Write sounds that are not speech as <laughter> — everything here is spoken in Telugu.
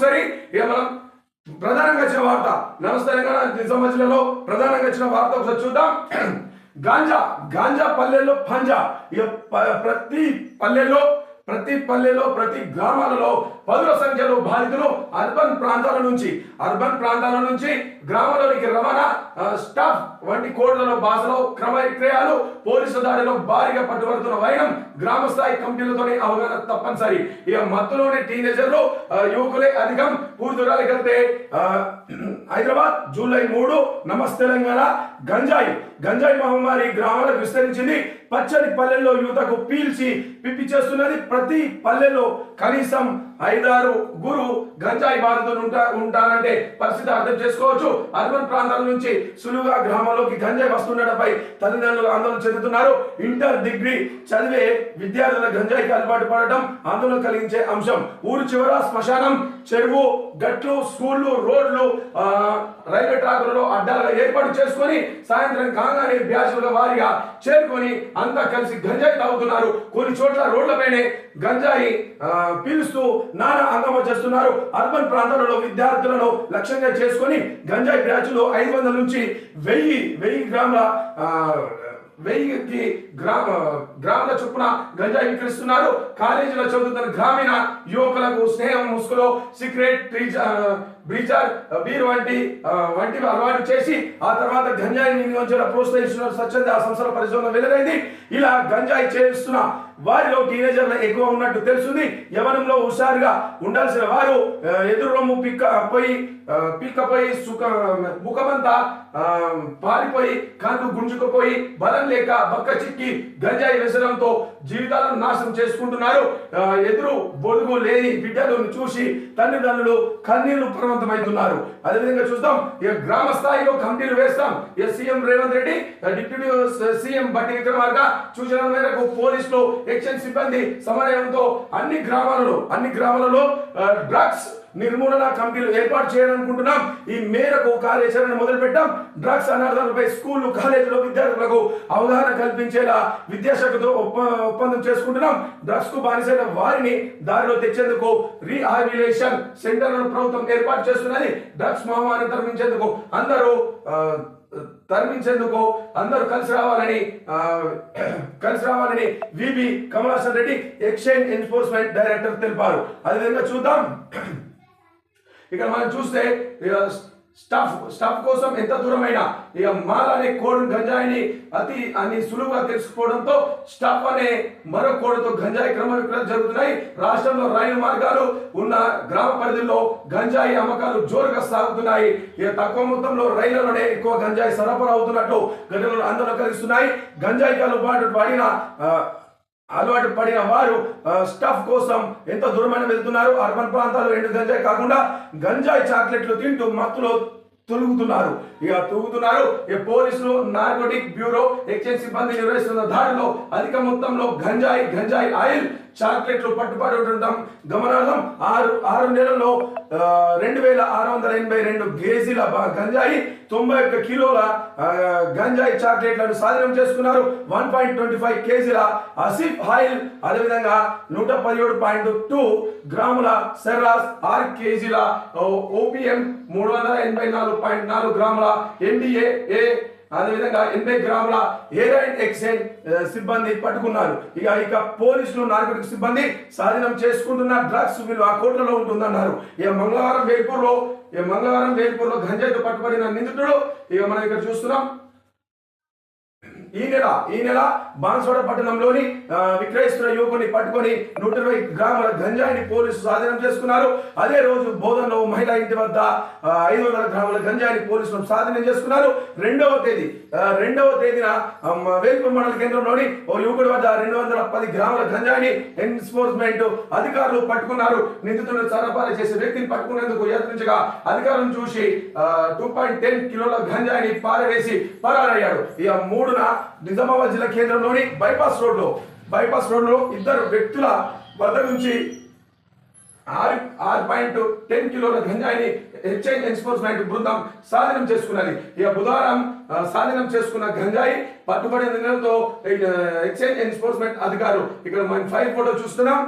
ఒకసారి ఇక మనం ప్రధానంగా వచ్చిన వార్త నమస్తే తెలంగాణ నిజామాబాద్ జిల్లాలో ప్రధానంగా వచ్చిన వార్త ఒకసారి చూద్దాం. <clears throat> గాంజా గాంజా పల్లెల్లో పంజా. ఇక ప్రతి పల్లెల్లో ప్రతి పల్లెలో ప్రతి గ్రామాలలో పదుల సంఖ్యలో బాధితులు అర్బన్ ప్రాంతాల నుంచి అర్బన్ ప్రాంతాల నుంచి గ్రామాలలోకి రవాణా స్టాఫ్ వంటి కోడ్లలో భాషలో క్రమ విక్రయాలు పోలీసు దాడిలో భారీగా పట్టుబడుతున్న వైనం గ్రామ స్థాయి కమిటీలతోనే అవగాహన తప్పనిసరి. ఇక మత్తులోని టీనేజర్లు యువకులే అధికం పూర్తురాలి హైదరాబాద్ జూలై మూడు నమస్తే తెలంగాణ గంజాయి. గంజాయి మహమ్మారి గ్రామాలకు విస్తరించింది. పచ్చని పల్లెల్లో యువతకు పీల్చి పిప్పి చేస్తున్నది ప్రతి పల్లెలో కనీసం ఐదారు గురు గంజాయి బాధితులు ఉంటా ఉంటారంటే పరిస్థితి అర్థం చేసుకోవచ్చు. అర్బన్ ప్రాంతాల నుంచి సులువుగా గ్రామంలోకి గంజాయి వస్తుండటంపై తల్లిదండ్రులు ఆందోళన చెందుతున్నారు. ఇంటర్ డిగ్రీ చదివే విద్యార్థుల గంజాయికి అలవాటు పడటం ఆందోళన కలిగించే అంశం. ఊరు చివర శ్మశానం చెరువు గట్లు స్కూళ్ళు రోడ్లు రైల్వే ట్రాకులలో అడ్డాలుగా ఏర్పాటు చేసుకొని సాయంత్రం కాగానే బ్యాచ్ల వారిగా చేరుకొని అంతా కలిసి గంజాయి తాగుతున్నారు. కొన్ని చోట్ల రోడ్లపైనే గంజాయి పీలుస్తూ నానా అంగమ చేస్తున్నారు. అర్బన్ ప్రాంతాలలో విద్యార్థులను లక్ష్యంగా చేసుకొని గంజాయి బ్యాచ్లో ఐదు వందల నుంచి వెయ్యి వెయ్యి గ్రాముల వెయ్యికి గ్రామ గ్రాముల చొప్పున గంజాయి విక్రయిస్తున్నారు. కాలేజీలో చదువుతున్న గ్రామీణ యువకులకు స్నేహం ముసుగులో సీక్రెట్ బ్రీచర్ బీర్ వంటి వంటివి అలవాటు చేసి ఆ తర్వాత గంజాయి వినియోగించడం ప్రోత్సహిస్తున్నారు. స్వచ్ఛంద సంస్థల పరిశోధన వెలువైంది ఇలా గంజాయి చేస్తున్న వారిలో టీనేజర్లు ఎక్కువ ఉన్నట్టు తెలుస్తుంది. యవనంలో హుషారుగా ఉండాల్సిన వారు ఆ, పిక్క పోయి పిక్కపోయి సుఖ ముఖమంతా పారిపోయి కళ్ళు గుంజుకుపోయి బలం లేక బక్క చిక్కి గంజాయి వ్యసనంతో జీవితాలను నాశనం చేసుకుంటున్నారు. ఎదురు బొడుగు లేని బిడ్డలను చూసి తల్లిదండ్రులు కన్నీళ్ళు ప్రవంతమవుతున్నారు. అదేవిధంగా చూద్దాం ఇక గ్రామ స్థాయిలో కమిటీలు వేస్తాం. ఇక CM Revanth Reddy deputy CM Bhatti Vikramarka సూచనల మేరకు పోలీసులు ఎక్షన్ సిబ్బంది సమన్వయంతో అన్ని గ్రామాలలో అన్ని గ్రామాలలో డ్రగ్స్ నిర్మూలన కమిటీలు ఏర్పాటు చేయాలనుకుంటున్నాం. ఈ మేరకు కార్యాచరణ మొదలు పెట్టాం డ్రగ్స్ అనర్థాలపై స్కూళ్ళు కాలేజీలో విద్యార్థులకు అవగాహన కల్పించేలా విద్యాశాఖతో ఒప్ప- ఒప్పందం చేసుకుంటున్నాం. డ్రగ్స్కు బానిసైన వారిని దారిలో తెచ్చేందుకు రీహాబిలేషన్ సెంటర్లను ప్రభుత్వం ఏర్పాటు చేస్తున్నది. డ్రగ్స్ మహమ్మారిని తరలించేందుకు అందరూ తరలించేందుకు అందరూ కలిసి రావాలని ఆ, కలిసి రావాలని VB Kamalasan Reddy exchange enforcement director తెలిపారు. అదేవిధంగా చూద్దాం. ఇక్కడ మనం చూస్తే స్టాఫ్ స్టాఫ్ కోసం ఎంత దూరమైనా ఇక మాల్ అనే కోడ్ గంజాయిని అతి అని సులువుగా తెలుసుకోవడంతో స్టాఫ్ అనే మరో కోడ్తో గంజాయి క్రమ విక్రయాలు జరుగుతున్నాయి. రాష్ట్రంలో రైలు మార్గాలు ఉన్న గ్రామ పరిధిలో గంజాయి అమ్మకాలు జోరుగా సాగుతున్నాయి. ఇక తక్కువ మొత్తంలో రైళ్ళలోనే ఎక్కువ గంజాయి సరఫరా అవుతున్నట్టు ఘటనలు ఆందోళన కలిగిస్తున్నాయి గంజాయికి అలవాటు పడిన అలవాటు పడిన వారు స్టఫ్ కోసం ఎంత దూరమైన వెళ్తున్నారు? అర్బన్ ప్రాంతాల్లో ఎండు గంజాయి కాకుండా గంజాయి చాక్లెట్లు తింటూ మత్తులో తొలుగుతున్నారు. ఇక తొలుగుతున్నారు. ఈ పోలీసులు నార్కోటిక్ బ్యూరో ఎక్స్చేంజ్ సిబ్బంది నిర్వహిస్తున్న దాడిలో అధిక మొత్తంలో గంజాయి గంజాయి ఆయిల్ చాక్లెట్లు పట్టుబడి ఉండటం గమనార్థం ఆరు ఆరు నెలల్లో రెండు వేల ఆరు వందల ఎనభై రెండు కేజీల బ- గంజాయి తొంభై ఒక్క కిలోల గంజాయి చాక్లెట్లను స్వాధీనం చేసుకున్నారు. వన్ పాయింట్ ట్వంటీ ఫైవ్ కేజీల అసిఫ్ ఆయిల్ అదేవిధంగా నూట పదిహేడు పాయింట్ టూ గ్రాముల సెర్రాస్ ఆరు కేజీల ఓపిఎం మూడు వందల ఎనభై నాలుగు పాయింట్ నాలుగు గ్రాముల ఎన్డీఏ అదేవిధంగా ఎనభై గ్రాముల ఏరైన్ ఎక్సైజ్ సిబ్బంది పట్టుకున్నారు. ఇక ఇక పోలీసులు నార్కోటిక్ సిబ్బంది స్వాధీనం చేసుకుంటున్న డ్రగ్స్ విలువ కోట్లలో ఉంటుందన్నారు. ఇక మంగళవారం వేల్పూర్లో ఇక మంగళవారం వేల్పూర్లో గంజాయితో పట్టుబడిన నిందితుడు ఇక మనం ఇక్కడ చూస్తున్నాం. ఈ నెల ఈ నెల బాన్సోడ పట్టణంలోని విక్రయిస్తున్న యువకుని పట్టుకొని నూట ఇరవై గ్రాముల గంజాయిని పోలీసులు స్వాధీనం చేసుకున్నారు. అదే రోజు బోధనలో మహిళా ఇంటి వద్ద ఐదు వందల గ్రాముల గంజాయిని పోలీసులు స్వాధీనం చేసుకున్నారు. రెండవ తేదీ రెండవ తేదీన వేల్పు వేల్పూర్ మండల కేంద్రంలోని ఓ యువకుడి వద్ద రెండు వందల పది గ్రాముల గంజాయిని ఎన్ఫోర్స్మెంట్ అధికారులు పట్టుకున్నారు. నిందితులను సరఫరా చేసే వ్యక్తిని పట్టుకునేందుకు యత్నించగా అధికారులను చూసి టూ పాయింట్ టెన్ కిలోల గంజాయిని పారవేసి పరారయ్యాడు. ఇక మూడున నిజామాబాద్ జిల్లా కేంద్రంలోని బైపాస్ రోడ్లో బైపాస్ రోడ్లో ఇద్దరు వ్యక్తుల వద్ద నుంచి ఆరు ఆరు పాయింట్ టెన్ కిలోల గంజాయిని హెచ్ఐ ఎన్ఫోర్స్మెంట్ బృందం స్వాధీనం చేసుకున్నది. ఇక బుధవారం సాధనం స్వాధీనం చేసుకున్న గంజాయి పట్టుబడిన నిలతో హెచ్ఐ ఎన్ఫోర్స్మెంట్ అధికారులు ఇక్కడ మనం ఫైల్ ఫోటో చూస్తున్నాం.